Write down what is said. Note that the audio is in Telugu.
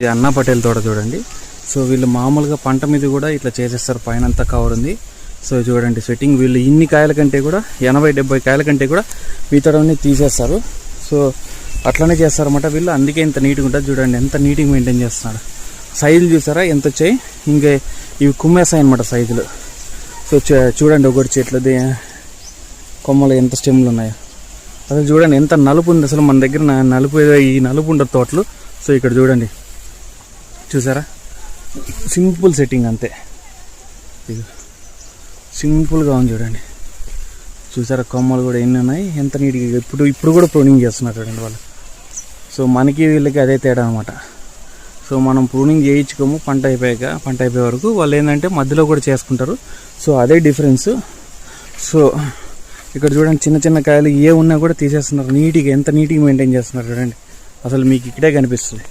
ఇది అన్నా పటేల్ తోట చూడండి. సో వీళ్ళు మామూలుగా పంట మీద కూడా ఇట్లా చేసేస్తారు. పైన అంతా కవర్ ఉంది. సో చూడండి సెట్టింగ్ వీళ్ళు ఇన్ని కాయల కంటే కూడా ఎనభై డెబ్బై కాయల కంటే కూడా వీతడవన్నీ తీసేస్తారు. సో అట్లనే చేస్తారన్నమాట వీళ్ళు. అందుకే ఇంత నీట్గా ఉంటుంది చూడండి ఎంత నీట్గా మెయింటైన్ చేస్తున్నాడు సైజులు చూసారా? ఎంత వచ్చాయి? ఇంకా ఇవి కుమ్మేస్తాయి అనమాట సైజులు సో చూడండి ఒకటి చెట్లు కొమ్మలు ఎంత స్టెమ్లు ఉన్నాయో. అసలు చూడండి ఎంత నలుపు ఉంది. అసలు మన దగ్గర నలుపు ఈ నలుపు ఉండదు తోటలు. సో ఇక్కడ చూడండి చూసారా? సింపుల్ సెట్టింగ్ అంతే. ఇది సింపుల్గా ఉంది చూడండి. చూసారా? కొమ్మలు కూడా ఎన్ని ఉన్నాయి? ఎంత నీట్గా ఇప్పుడు ఇప్పుడు కూడా ప్రూనింగ్ చేస్తున్నారు చూడండి వాళ్ళు. సో మనకి వీళ్ళకి అదే తేడా అనమాట సో మనం ప్రూనింగ్ చేయించుకోము పంట అయిపోయాక పంట అయిపోయే వరకు. వాళ్ళు ఏంటంటే మధ్యలో కూడా చేసుకుంటారు. సో అదే డిఫరెన్స్. సో ఇక్కడ చూడండి చిన్న చిన్న కాయలు ఏ ఉన్నా కూడా తీసేస్తున్నారు. నీట్గా ఎంత నీట్గా మెయింటైన్ చేస్తున్నారు చూడండి. అసలు మీకు ఇక్కడే కనిపిస్తుంది.